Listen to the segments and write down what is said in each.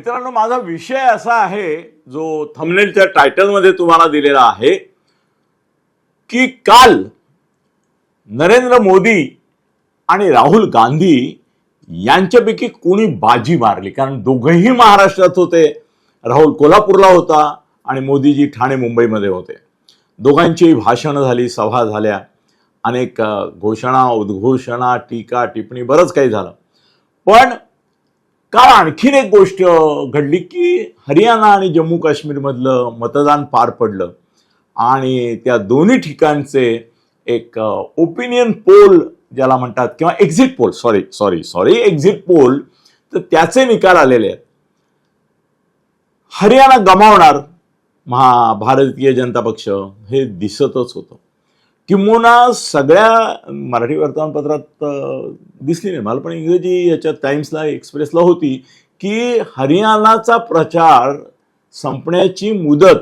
मित्रांनो माझा विषय असा आहे जो थमनेलच्या टायटलमध्ये तुम्हाला दिलेला आहे की काल नरेंद्र मोदी आणि राहुल गांधी यांच्यापैकी कोणी बाजी मारली? कारण दोघंही महाराष्ट्रात होते. राहुल कोल्हापूरला होता आणि मोदीजी ठाणे मुंबईमध्ये होते. दोघांची भाषणं झाली सभा झाल्या. अनेक घोषणा उद्घोषणा टीका टिप्पणी बरंच काही झालं. पण काल आणखीन एक गोष्ट घडली की हरियाणा आणि जम्मू काश्मीरमधलं मतदान पार पडलं. आणि त्या दोन्ही ठिकाणचे एक ओपिनियन पोल ज्याला म्हणतात किंवा exit poll sorry sorry sorry exit poll तर त्याचे निकाल आलेले आहेत. हरियाणा गमावणार महा भारतीय जनता पक्ष हे दिसतच होतं. किंबहुना सगळ्या मराठी वर्तमानपत्रात दिसली नाही. मला पण इंग्रजी याच्या टाइम्सला एक्सप्रेसला होती की हरियाणाचा प्रचार संपण्याची मुदत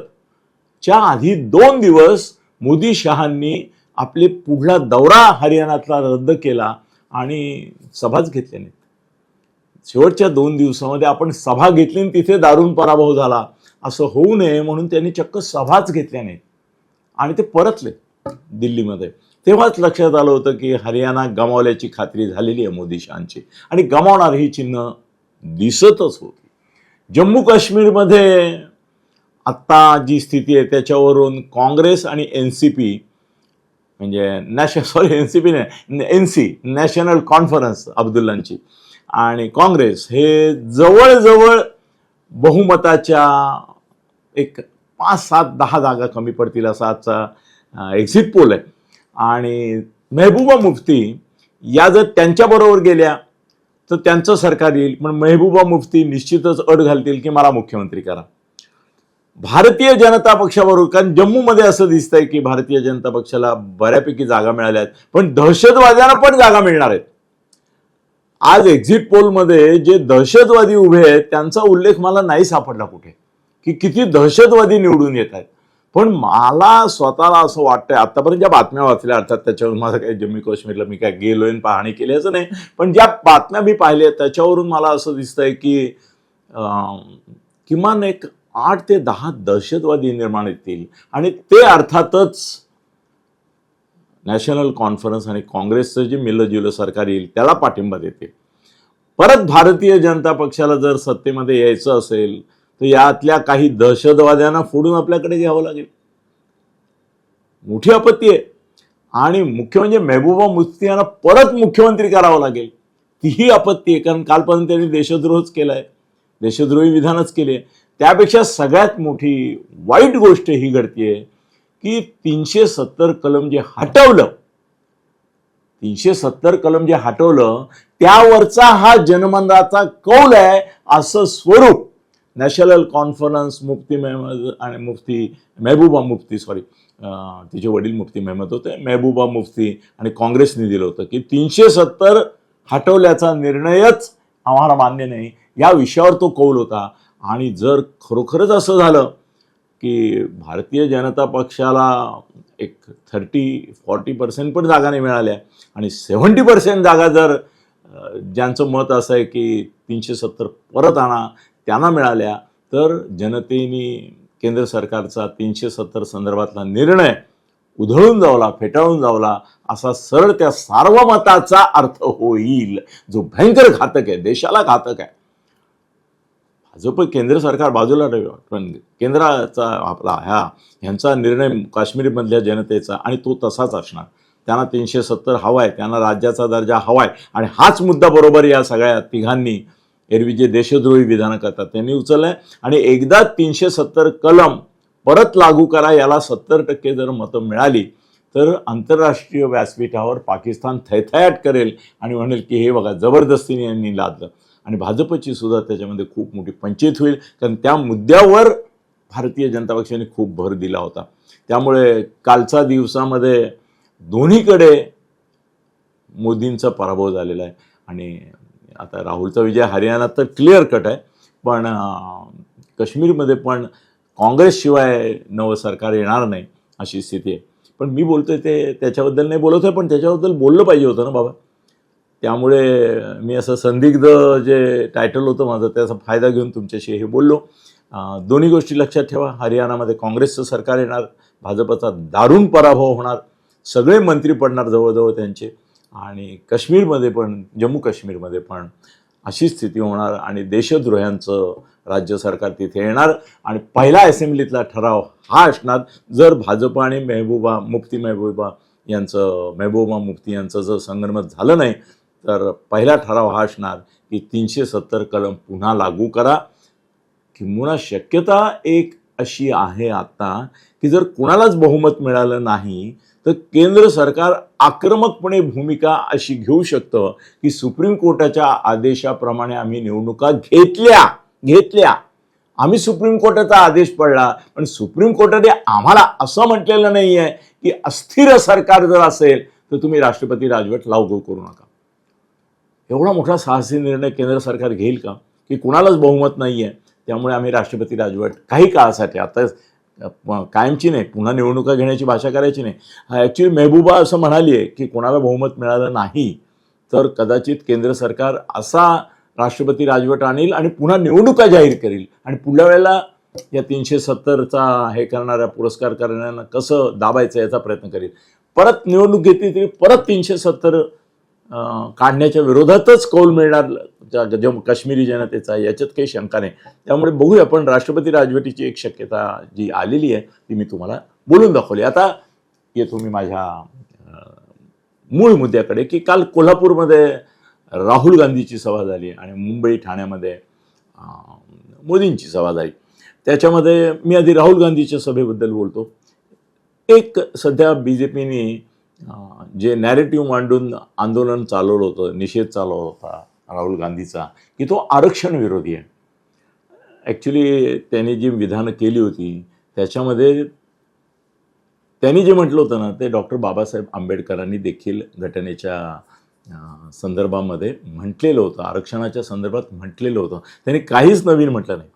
च्या आधी दोन दिवस मोदी शहांनी आपले पुढला दौरा हरियाणातला रद्द केला आणि सभाच घेतल्या नाहीत. शेवटच्या दोन दिवसामध्ये आपण सभा घेतली आणि तिथे दारुण पराभव झाला. असं होऊ नये म्हणून त्यांनी चक्क सभाच घेतल्या नाहीत. आणि ते परतले. दिल्लीमध्ये. तेव्हाच लक्षात आलं होतं की हरियाणा गमावल्याची खात्री झालेली आहे मोदी शहांची आणि गमावणार ही चिन्ह दिसतच होती. जम्मू काश्मीरमध्ये आत्ता जी स्थिती आहे त्याच्यावरून काँग्रेस आणि एन सी पी म्हणजे नॅश सॉरी एन सी पी नाही एन सी नॅशनल कॉन्फरन्स अब्दुल्लांची. आणि काँग्रेस हे जवळजवळ बहुमताच्या एक पाच सात दहा जागा कमी पडतील असा आजचा एक्झिट पोल आहे. आणि मेहबूबा मुफ्ती या जर त्यांच्याबरोबर गेल्या तर त्यांचं सरकार येईल. पण मेहबूबा मुफ्ती निश्चितच अट घालतील की मला मुख्यमंत्री करा. भारतीय जनता पक्षाबरोबर कारण जम्मूमध्ये असं दिसतंय की भारतीय जनता पक्षाला बऱ्यापैकी जागा मिळाल्या आहेत. पण दहशतवाद्यांना पण जागा मिळणार आहेत. आज एक्झिट पोलमध्ये जे दहशतवादी उभे आहेत त्यांचा उल्लेख मला नाही सापडला कुठे. की किती दहशतवादी निवडून येत आहेत. पण मला स्वतःला असं वाटतंय आतापर्यंत ज्या बातम्या वाचल्या अर्थात त्याच्यावर माझं काही जम्मू काश्मीरला मी काय गेलोय पाहणी केली असं नाही पण ज्या बातम्या मी पाहिल्या त्याच्यावरून मला असं दिसतंय की अं, किमान एक आठ ते दहा दहशतवादी निर्माण येतील. आणि ते अर्थातच नॅशनल कॉन्फरन्स आणि काँग्रेसचं जे मिलजुलं सरकार येईल त्याला पाठिंबा देते परत भारतीय जनता पक्षाला जर सत्तेमध्ये यायचं असेल तर यातल्या काही दहशतवाद्यांना फोडून आपल्याकडे घ्यावं लागेल. मोठी आपत्ती आहे. आणि मुख्य म्हणजे मेहबूबा मुफ्ती यांना परत मुख्यमंत्री करावं लागेल. तीही आपत्ती आहे. कारण कालपर्यंत त्यांनी देशद्रोहच केलाय. देशद्रोही विधानच केले त्यापेक्षा सगळ्यात मोठी वाईट गोष्ट ही घडतीये की तीनशे सत्तर कलम जे हटवलं तीनशे सत्तर कलम जे हटवलं त्यावरचा हा जनमंदाचा कौल आहे असं स्वरूप. नॅशनल कॉन्फरन्स मुफ्ती मेहमद आणि मुफ्ती मेहबूबा मुफ्ती सॉरी तिचे वडील मुफ्ती मेहमद होते. मेहबूबा मुफ्ती आणि काँग्रेसने दिलं होतं की तीनशे सत्तर हटवल्याचा निर्णयच आम्हाला मान्य नाही. या विषयावर तो कौल होता. आणि जर खरोखरच असं झालं की भारतीय जनता पक्षाला एक थर्टी फॉर्टी पर्सेंट पण जागा नाही मिळाल्या आणि सेव्हन्टी पर्सेंट जागा जर ज्यांचं मत असं आहे की तीनशे सत्तर परत आणा त्यांना मिळाल्या तर जनतेने केंद्र सरकारचा तीनशे सत्तर संदर्भातला निर्णय उधळून जावला फेटाळून जावला असा सरळ त्या सार्वमताचा अर्थ होईल जो भयंकर घातक आहे देशाला घातक आहे. भाजप केंद्र सरकार बाजूला पण केंद्राचा आपला ह्या ह्यांचा निर्णय काश्मीरमधल्या जनतेचा आणि तो तसाच असणार. त्यांना तीनशे सत्तर हवा आहे त्यांना राज्याचा दर्जा हवा आहे आणि हाच मुद्दा बरोबर या सगळ्या तिघांनी एरवी जे देशद्रोही विधानं करतात त्यांनी उचललंय. आणि एकदा तीनशे सत्तर कलम परत लागू करा याला सत्तर टक्के जर मतं मिळाली तर आंतरराष्ट्रीय व्यासपीठावर पाकिस्तान थैथयाट करेल आणि म्हणेल की हे बघा जबरदस्तीने यांनी लादलं. आणि भाजपची सुद्धा त्याच्यामध्ये खूप मोठी पंचायत होईल कारण त्या मुद्द्यावर भारतीय जनता पक्षाने खूप भर दिला होता. त्यामुळे कालचा दिवसामध्ये दोन्हीकडे मोदींचा पराभव झालेला आहे. आणि आता राहुलचा विजय हरियाणात तर क्लिअर कट आहे. पण काश्मीरमध्ये पण काँग्रेसशिवाय नवं सरकार येणार नाही अशी स्थिती आहे. पण मी बोलतो आहे ते त्याच्याबद्दल नाही बोलत आहे पण त्याच्याबद्दल बोललं पाहिजे होतं ना बाबा. त्यामुळे मी असं संदिग्ध जे टायटल होतं माझं त्याचा फायदा घेऊन तुमच्याशी हे बोललो. दोन्ही गोष्टी लक्षात ठेवा. हरियाणामध्ये काँग्रेसचं सरकार येणार भाजपचा दारुण पराभव होणार. सगळे मंत्री पडणार जवळजवळ त्यांचे. आणि काश्मीरमध्ये पण जम्मू काश्मीरमध्ये पण अशी स्थिती होणार आणि देशद्रोह्यांचं राज्य सरकार तिथे येणार. आणि पहिला असेंब्लीतला ठराव हा असणार. जर भाजप आणि मेहबूबा मुफ्ती मेहबूबा यांचं मेहबूबा मुफ्ती यांचं जर संगनमत झालं नाही तर पहिला ठराव हा असणार की तीनशे सत्तर कलम पुन्हा लागू करा. किंबहुना शक्यता एक अशी आहे आता की जर कुणालाच बहुमत मिळालं नाही तर केंद्र सरकार आक्रमकपणे भूमिका अशी घेऊ शकतं की सुप्रीम कोर्टाच्या आदेशाप्रमाणे आम्ही निवडणुका घेतल्या घेतल्या. आम्ही सुप्रीम कोर्टाचा आदेश पडला पण सुप्रीम कोर्टाने आम्हाला असं म्हटलेलं नाही आहे की अस्थिर सरकार जर असेल तर तुम्ही राष्ट्रपती राजवट लागू करू नका. एवढा मोठा साहसी निर्णय केंद्र सरकार घेईल का? की कुणालाच बहुमत नाही आहे त्यामुळे आम्ही राष्ट्रपती राजवट काही काळासाठी आता कायमची नाही पुन्हा निवडणुका घेण्याची भाषा करायची नाही. ॲक्च्युली मेहबूबा असं म्हणाली आहे की कोणाला बहुमत मिळालं नाही तर कदाचित केंद्र सरकार असा राष्ट्रपती राजवट आणील आणि पुन्हा निवडणुका जाहीर करील. आणि पुढल्या वेळेला या तीनशे सत्तरचा हे करणाऱ्या पुरस्कार करणाऱ्यांना कसं दाबायचं याचा प्रयत्न करील. परत निवडणूक घेतली तरी परत तीनशे सत्तर काढण्याच्या विरोधातच कौल मिळणार जम्मू काश्मीरी जनतेचा याच्यात काही शंका नाही. त्यामुळे बघूया पण राष्ट्रपती राजवटीची एक शक्यता जी आलेली आहे ती मी तुम्हाला बोलून दाखवली. आता येतो मी माझ्या मूळ मुद्द्याकडे की काल कोल्हापूरमध्ये राहुल गांधीची सभा झाली आणि मुंबई ठाण्यामध्ये मोदींची सभा झाली. त्याच्यामध्ये मी आधी राहुल गांधीच्या सभेबद्दल बोलतो. एक सध्या बी जे पीने जे नॅरेटिव्ह मांडून आंदोलन चालवलं होतं निषेध चालवला होता राहुल गांधीचा की तो आरक्षण विरोधी आहे. ॲक्च्युली त्यांनी जी विधानं केली होती त्याच्यामध्ये त्यांनी जे म्हटलं होतं ना ते डॉक्टर बाबासाहेब आंबेडकरांनी देखील घटनेच्या संदर्भामध्ये म्हटलेलं होतं आरक्षणाच्या संदर्भात म्हटलेलं होतं. त्यांनी काहीच नवीन म्हटलं नाही.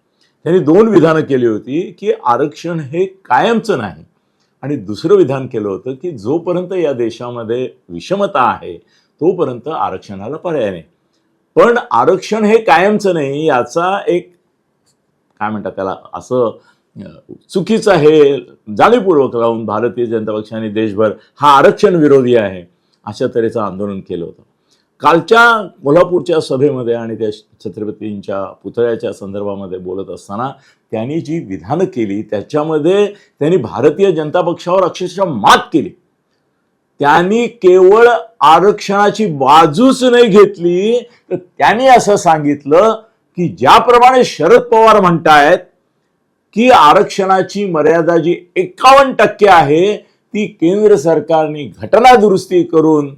त्यांनी दोन विधानं केली होती की आरक्षण हे कायमचं नाही. आणि दुसरं विधान केलं होतं की जोपर्यंत या देशामध्ये विषमता आहे तोपर्यंत आरक्षणाला पर्याय नाही. पण आरक्षण हे कायमचं नाही याचा एक काय म्हणतात त्याला असं चुकीचं हे जाणीवपूर्वक लावून भारतीय जनता पक्षाने देशभर हा आरक्षण विरोधी आहे अशा तऱ्हेचं आंदोलन केलं होतं. कालच्या कोल्हापूरच्या सभेमध्ये आणि त्या छत्रपतींच्या पुतळ्याच्या संदर्भामध्ये बोलत असताना त्यांनी जी विधानं केली त्याच्यामध्ये त्यांनी भारतीय जनता पक्षावर अक्षरशः मात केली. त्यांनी केवळ आरक्षणाची बाजूच नाही घेतली तर त्यांनी असं सांगितलं की ज्याप्रमाणे शरद पवार म्हणतायत की आरक्षणाची मर्यादा जी एकावन्न टक्के आहे ती केंद्र सरकारने घटना दुरुस्ती करून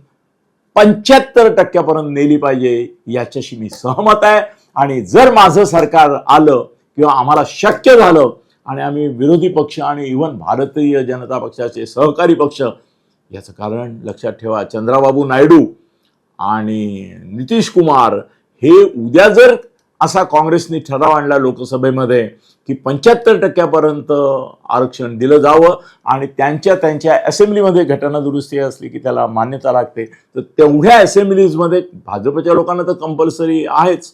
पंच्याहत्तर टक्क्यापर्यंत नेली पाहिजे याच्याशी मी सहमत आहे. आणि जर माझं सरकार आलं किंवा आम्हाला शक्य झालं आणि आम्ही विरोधी पक्ष आणि इव्हन भारतीय जनता पक्षाचे सहकारी पक्ष याचं कारण लक्षात ठेवा चंद्राबाबू नायडू आणि नितीश कुमार हे उद्या जर असा काँग्रेसने ठराव आणला लोकसभेमध्ये की पंच्याहत्तर टक्क्यापर्यंत आरक्षण दिलं जावं आणि त्यांच्या त्यांच्या असेंब्लीमध्ये घटना दुरुस्ती असली की त्याला मान्यता लागते. तर तेवढ्या असेंब्लीजमध्ये भाजपच्या लोकांना तर कंपल्सरी आहेच.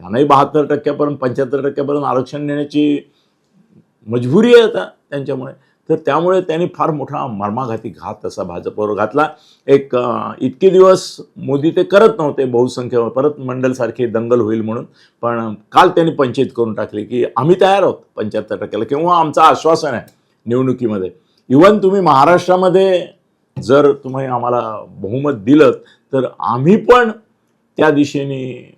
त्यांनाही बहात्तर टक्क्यापर्यंत पंच्याहत्तर टक्क्यापर्यंत आरक्षण देण्याची मजबुरी आहे आता त्यांच्यामुळे. तर त्यामुळे त्यांनी फार मोठा मर्माघाती घात असा भाजपवर घातला. एक इतके दिवस मोदी ते करत नव्हते बहुसंख्य परत मंडलसारखे दंगल होईल म्हणून. पण काल त्यांनी पंचायत करून टाकली की आम्ही तयार आहोत पंच्याहत्तर टक्क्याला किंवा आमचं आश्वासन आहे निवडणुकीमध्ये. इवन तुम्ही महाराष्ट्रामध्ये जर तुम्ही आम्हाला बहुमत दिलं तर आम्ही पण त्या दिशेने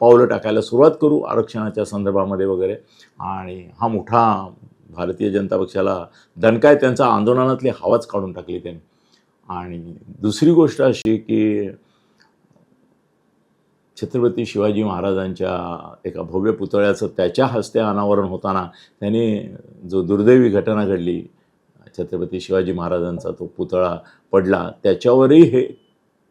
पावलं टाकायला सुरुवात करू आरक्षणाच्या संदर्भामध्ये वगैरे. आणि हा मोठा भारतीय जनता पक्षाला दणकाय त्यांचा आंदोलनातली हवाच काढून टाकली त्यांनी. आणि दुसरी गोष्ट अशी की छत्रपती शिवाजी महाराजांच्या एका भव्य पुतळ्याचं त्याच्या हस्ते अनावरण होताना त्यांनी जो दुर्दैवी घटना घडली छत्रपती शिवाजी महाराजांचा तो पुतळा पडला त्याच्यावरही हे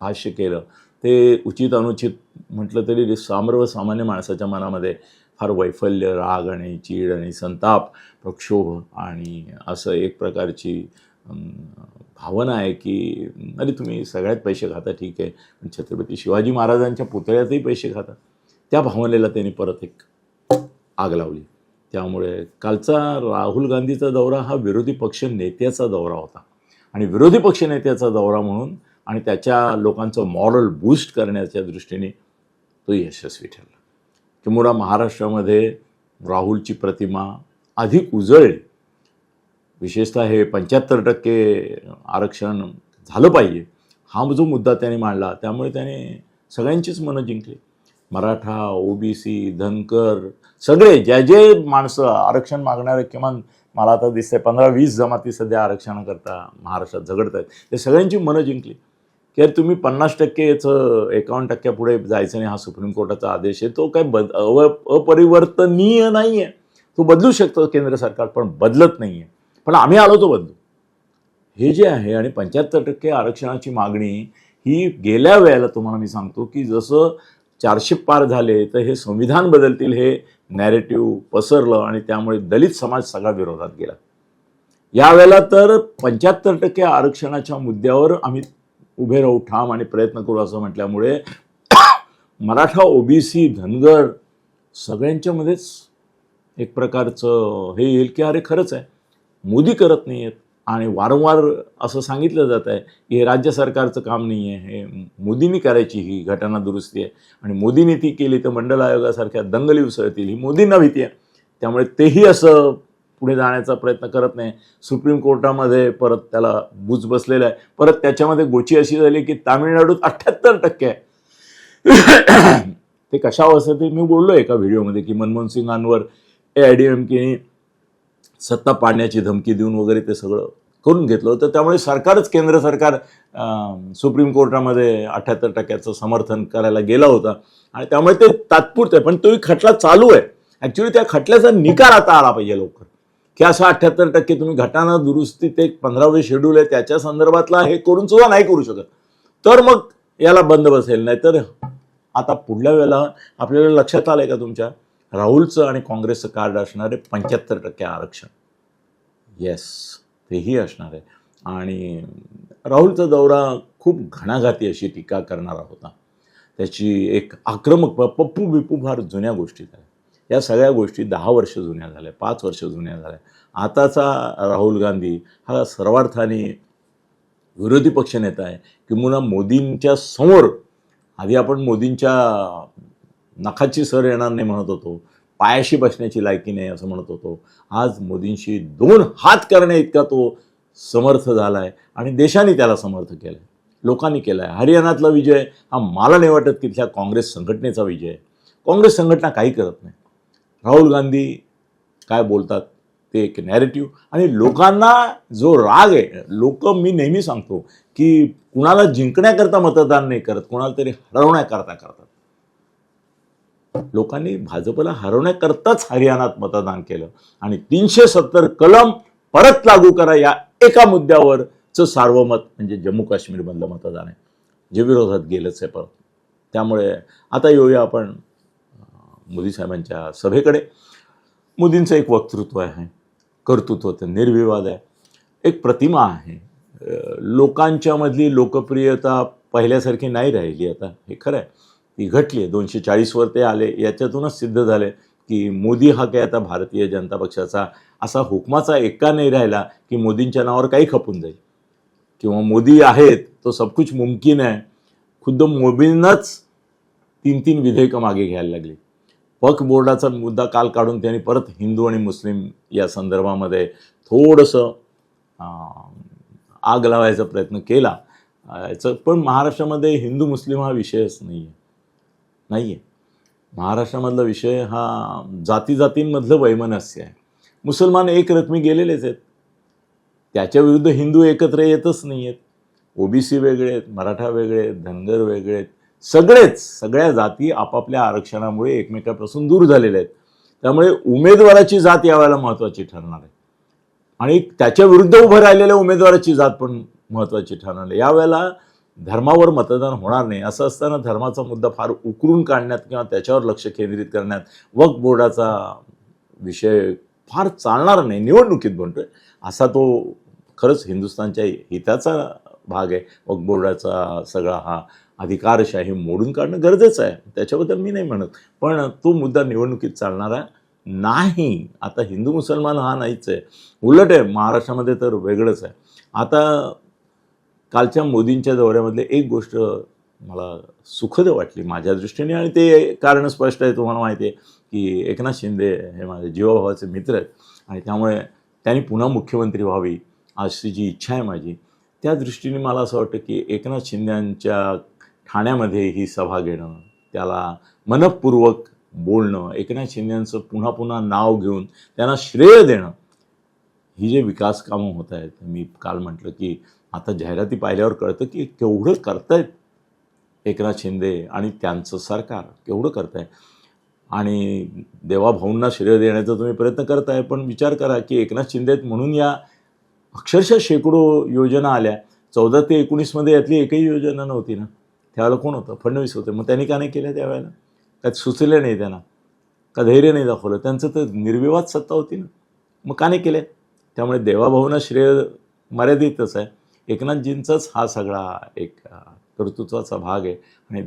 भाष्य केलं. ते उचित अनुचित म्हटलं तरी सामान्य माणसाच्या मनामध्ये फार वैफल्य राग आणि चीड आणि संताप प्रक्षोभ आणि असं एक प्रकारची भावना आहे की अरे तुम्ही सगळ्यात पैसे खाता ठीक आहे. पण छत्रपती शिवाजी महाराजांच्या पुतळ्यातही पैसे खाता. त्या भावनेला त्यांनी परत एक आग लावली. त्यामुळे कालचा राहुल गांधीचा दौरा हा विरोधी पक्ष नेत्याचा दौरा होता. आणि विरोधी पक्ष नेत्याचा दौरा म्हणून आणि त्याच्या लोकांचं मॉरल बूस्ट करण्याच्या दृष्टीने तो यशस्वी ठरला. किंबहुना महाराष्ट्रामध्ये राहुलची प्रतिमा अधिक उजळली. विशेषतः हे पंच्याहत्तर टक्के आरक्षण झालं पाहिजे. हा जो मुद्दा त्याने मांडला त्यामुळे त्याने सगळ्यांचीच मनं जिंकली. मराठा ओबीसी धनकर सगळे ज्या जे माणसं आरक्षण मागणारे किमान मला आता दिसतंय पंधरा वीस जमाती सध्या आरक्षणाकरता महाराष्ट्रात झगडत आहेत ते सगळ्यांची मनं जिंकली. की अरे तुम्ही पन्नास टक्केचं एकावन्न टक्क्यापुढे जायचं नाही हा सुप्रीम कोर्टाचा आदेश आहे तो काय बद अव अपरिवर्तनीय नाही आहे तो बदलू शकतो केंद्र सरकार पण बदलत नाही आहे पण आम्ही आलो तो बदलू. हे जे आहे आणि पंच्याहत्तर टक्के आरक्षणाची मागणी ही गेल्या वेळेला तुम्हाला मी सांगतो की जसं चारशे पार झाले तर हे संविधान बदलतील हे नॅरेटिव्ह पसरलं आणि त्यामुळे दलित समाज सगळा विरोधात गेला. यावेळेला तर पंच्याहत्तर टक्के आरक्षणाच्या मुद्द्यावर आम्ही उभे राहू ठाम आणि प्रयत्न करू असं म्हटल्यामुळे मराठा ओबीसी धनगर सगळ्यांच्यामध्येच एक प्रकारचं हे येईल की अरे खरंच आहे. मोदी करत नाही आहेत आणि वारंवार असं सांगितलं जात आहे की हे राज्य सरकारचं काम नाही आहे हे मोदींनी करायची ही घटना दुरुस्ती आहे. आणि मोदींनी ती केली तर मंडल आयोगासारख्या दंगली उसळतील ही मोदींना भीती आहे. त्यामुळे तेही असं पुढे जाण्याचा प्रयत्न करत नाही. सुप्रीम कोर्टामध्ये परत त्याला बुज बसलेला आहे. परत त्याच्यामध्ये गोची अशी झाली की तामिळनाडूत अठ्ठ्याहत्तर टक्के आहे. ते कशावर असं ते मी बोललो एका व्हिडिओमध्ये की मनमोहन सिंगांवर ए आय डी एम केने सत्ता पाडण्याची धमकी देऊन वगैरे ते सगळं करून घेतलं होतं. त्यामुळे सरकारच केंद्र सरकार सुप्रीम कोर्टामध्ये अठ्ठ्याहत्तर टक्क्याचं समर्थन करायला गेला होता. आणि त्यामुळे ते तात्पुरतं आहे. पण तोही खटला चालू आहे. ॲक्च्युली त्या खटल्याचा निकाल आता आला पाहिजे लवकर. की असं अठ्ठ्याहत्तर टक्के तुम्ही घटना दुरुस्ती ते पंधरावे शेड्यूल आहे त्याच्या संदर्भातला हे करून सुद्धा नाही करू शकत. तर मग याला बंद बसेल. नाही तर आता पुढल्या वेळेला आपल्याला लक्षात आलंय का तुमच्या? राहुलचं आणि काँग्रेसचं कार्ड असणारे पंच्याहत्तर टक्के आरक्षण. येस तेही असणार आहे. आणि राहुलचा दौरा खूप घणाघाती अशी टीका करणारा होता. त्याची एक आक्रमक पप्पू बिप्पू फार जुन्या गोष्टी झाल्या या सगळ्या गोष्टी दहा वर्ष जुन्या झाल्या पाच वर्ष जुन्या झाल्या. आताचा राहुल गांधी हा सर्वार्थाने विरोधी पक्षनेता आहे. किंवा मोदींच्या समोर आधी आपण मोदींच्या नखाची सर येणार नाही म्हणत होतो पायाशी बसण्याची लायकी नाही असं म्हणत होतो. आज मोदींशी दोन हात करण्या इतका तो समर्थ झाला आहे आणि देशाने त्याला समर्थ केलं आहे लोकांनी केलं आहे हरियाणातला विजय हा मला नाही वाटत तिथल्या काँग्रेस संघटनेचा विजय आहे. काँग्रेस संघटना काही करत नाही. राहुल गांधी काय बोलतात ते एक नॅरेटिव्ह आणि लोकांना जो राग आहे लोक मी नेहमी सांगतो की कुणाला जिंकण्याकरता मतदान नाही करत कुणाला तरी हरवण्याकरता करतात. लोकांनी भाजपला हरवण्याकरताच हरियाणात मतदान केलं आणि तीनशे सत्तर कलम परत लागू करा या एका मुद्द्यावरचं सार्वमत म्हणजे जम्मू काश्मीरमधलं मतदान आहे. जे विरोधात गेलंच आहे परत. त्यामुळे आता येऊया आपण मोदी साहेबांच्या सभेकडे. मोदींचं एक वक्तृत्व आहे कर्तृत्व ते निर्विवाद आहे. एक प्रतिमा आहे. लोकांच्यामधली लोकप्रियता पहिल्यासारखी नाही राहिली आता. हे खरं आहे. ती घटली आहे. दोनशे चाळीसवर ते आले. याच्यातूनच सिद्ध झाले की मोदी हा काय आता भारतीय जनता पक्षाचा असा हुकमाचा एका नाही राहिला की मोदींच्या नावावर काही खपून जाईल. किंवा मोदी आहेत तो सब कुछ मुमकिन आहे. खुद्द मोदींनाच तीन तीन विधेयकं मागे घ्यायला लागली. वक्फ बोर्डाचा मुद्दा काल काढून त्यांनी परत हिंदू आणि मुस्लिम या संदर्भामध्ये थोडंसं आग लावायचा प्रयत्न केला. याचं पण महाराष्ट्रामध्ये हिंदू मुस्लिम हा विषयच नाही आहे नाही आहे महाराष्ट्रामधला विषय हा जाती जातींमधलं वैमनस्य आहे. मुसलमान एक रकमी गेलेलेच आहेत. त्याच्या विरुद्ध हिंदू एकत्र येतच नाही आहेत ओबीसी वेगळे आहेत मराठा वेगळे आहेत धनगर वेगळे आहेत. सगळेच सगळ्या जाती आपापल्या आरक्षणामुळे एकमेकापासून दूर झालेल्या आहेत. त्यामुळे उमेदवाराची जात यावेळेला महत्त्वाची ठरणार आहे. आणि त्याच्या विरुद्ध उभं राहिलेल्या उमेदवाराची जात पण महत्त्वाची ठरणार आहे. यावेळेला धर्मावर मतदान होणार नाही असं असताना धर्माचा मुद्दा फार उकरून काढण्यात किंवा त्याच्यावर लक्ष केंद्रित करण्यात वक्फ बोर्डाचा विषय फार चालणार नाही. निवडणुकीत म्हणतोय असा तो खरंच हिंदुस्थानच्या हिताचा भाग आहे. वक्फ बोर्डाचा सगळा हा अधिकारशाही मोडून काढणं गरजेचं आहे. त्याच्याबद्दल मी नाही म्हणत. पण तो मुद्दा निवडणुकीत चालणारा नाही. आता हिंदू मुसलमान हा नाहीच आहे. उलट आहे महाराष्ट्रामध्ये तर वेगळंच आहे. आता कालच्या मोदींच्या दौऱ्यामधले एक गोष्ट मला सुखद वाटली माझ्या दृष्टीने आणि ते कारण स्पष्ट आहे तुम्हाला माहिती आहे की एकनाथ शिंदे हे माझे जीवाभावाचे मित्र आहेत आणि त्यामुळे त्यांनी पुन्हा मुख्यमंत्री व्हावी अशी जी इच्छा आहे माझी त्या दृष्टीने मला असं वाटतं की एकनाथ शिंद्यांच्या ठाण्यामध्ये ही सभा घेणं त्याला मनपूर्वक बोलणं एकनाथ शिंदेचं पुन्हा पुन्हा नाव घेऊन त्यांना श्रेय देणं ही जे विकास कामं होत आहेत मी काल म्हटलं की आता जाहिराती पाहिल्यावर कळतं की केवढं करतायत एकनाथ शिंदे आणि त्यांचं सरकार केवढं करताय आणि देवाभाऊंना श्रेय देण्याचा तुम्ही प्रयत्न करताय पण विचार करा की एकनाथ शिंदे आहेत म्हणून या अक्षरशः शेकडो योजना आल्या. चौदा ते एकोणीसमध्ये यातली एकही योजना नव्हती ना? त्यावेळेला कोण होतं? फडणवीस होते. मग त्यांनी का नाही केलं त्यावेळेला? त्यात सुचले नाही त्यांना? का धैर्य नाही दाखवलं? त्यांचं तर निर्विवाद सत्ता होती ना. मग का नाही केले? त्यामुळे देवाभावना श्रेय मर्यादितच आहे. एकनाथजींचाच हा सगळा एक कर्तृत्वाचा भाग आहे. आणि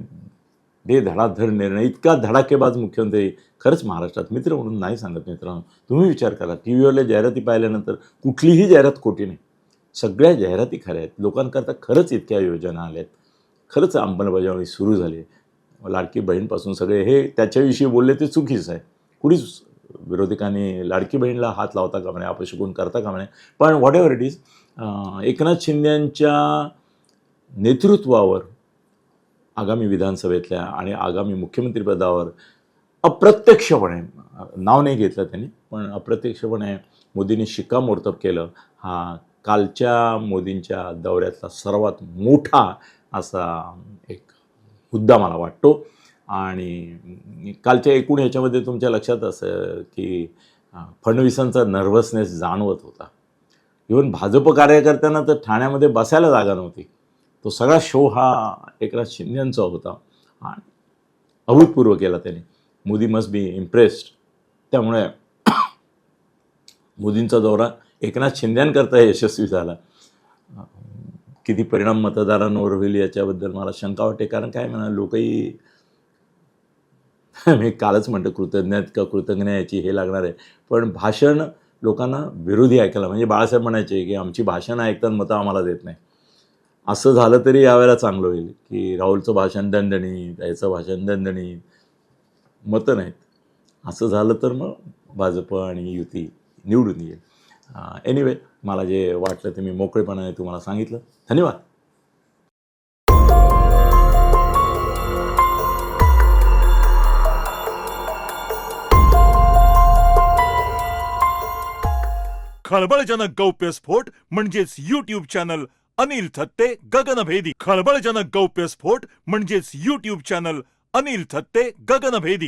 दे धडाधड निर्णय. इतका धडाकेबाज मुख्यमंत्री खरंच महाराष्ट्रात मित्र म्हणून नाही सांगत मित्रांनो. तुम्ही विचार करा. टी व्हीवरल्या जाहिराती पाहिल्यानंतर कुठलीही जाहिरात खोटी नाही. सगळ्या जाहिराती खऱ्या आहेत. लोकांकरता खरंच इतक्या योजना आल्या आहेत खरंच अंमलबजावणी सुरू झाली लाडकी बहीणपासून सगळे हे त्याच्याविषयी बोलले ते चुकीचं आहे. कुणीच विरोधकांनी लाडकी बहीणला हात लावता का म्हणे अपशकून करता का म्हणे? पण whatever it is Eknath शिंदेंच्या नेतृत्वावर आगामी विधानसभेतल्या आणि आगामी मुख्यमंत्रीपदावर अप्रत्यक्षपणे नाव नाही घेतलं त्यांनी पण अप्रत्यक्षपणे मोदींनी शिक्कामोर्तब केलं. हा कालच्या मोदींच्या दौऱ्यातला सर्वात मोठा असा एक मुद्दा मला वाटतो. आणि कालच्या एकूण याच्यामध्ये तुमच्या लक्षात असं की फडणवीसांचा नर्वसनेस जाणवत होता. इवन भाजप कार्यकर्त्यांना तर ठाण्यामध्ये बसायला जागा नव्हती. तो सगळा शो हा एकनाथ शिंदेचा होता. आणि अभूतपूर्व केला त्याने. मोदी मस्ट बी इम्प्रेस्ड त्यामुळे मोदींचा दौरा एकनाथ शिंद्यांकरता यशस्वी झाला. किती परिणाम मतदारांवर होईल याच्याबद्दल मला शंका वाटते. कारण काय म्हणा लोकही मी कालच म्हणतो कृतज्ञ का कृतज्ञ याची हे लागणार आहे. पण भाषण लोकांना विरोधी ऐकायला म्हणजे बाळासाहेब म्हणायचे की आमची भाषणं ऐकतात मतं आम्हाला देत नाही. असं झालं तरी यावेळेला चांगलं होईल की राहुलचं भाषण दणदणीत याचं भाषण दणदणीत मतं नाहीत. असं झालं तर मग भाजप आणि युती निवडून येईल. एनिवे मला जे वाटलं ते मी मोकळेपणाने तुम्हाला सांगितलं. धन्यवाद. खळबळजनक गौप्यस्फोट म्हणजेच युट्यूब चॅनल अनिल थत्ते गगनभेदी. खळबळजनक गौप्यस्फोट म्हणजेच युट्यूब चॅनल अनिल थत्ते गगनभेदी.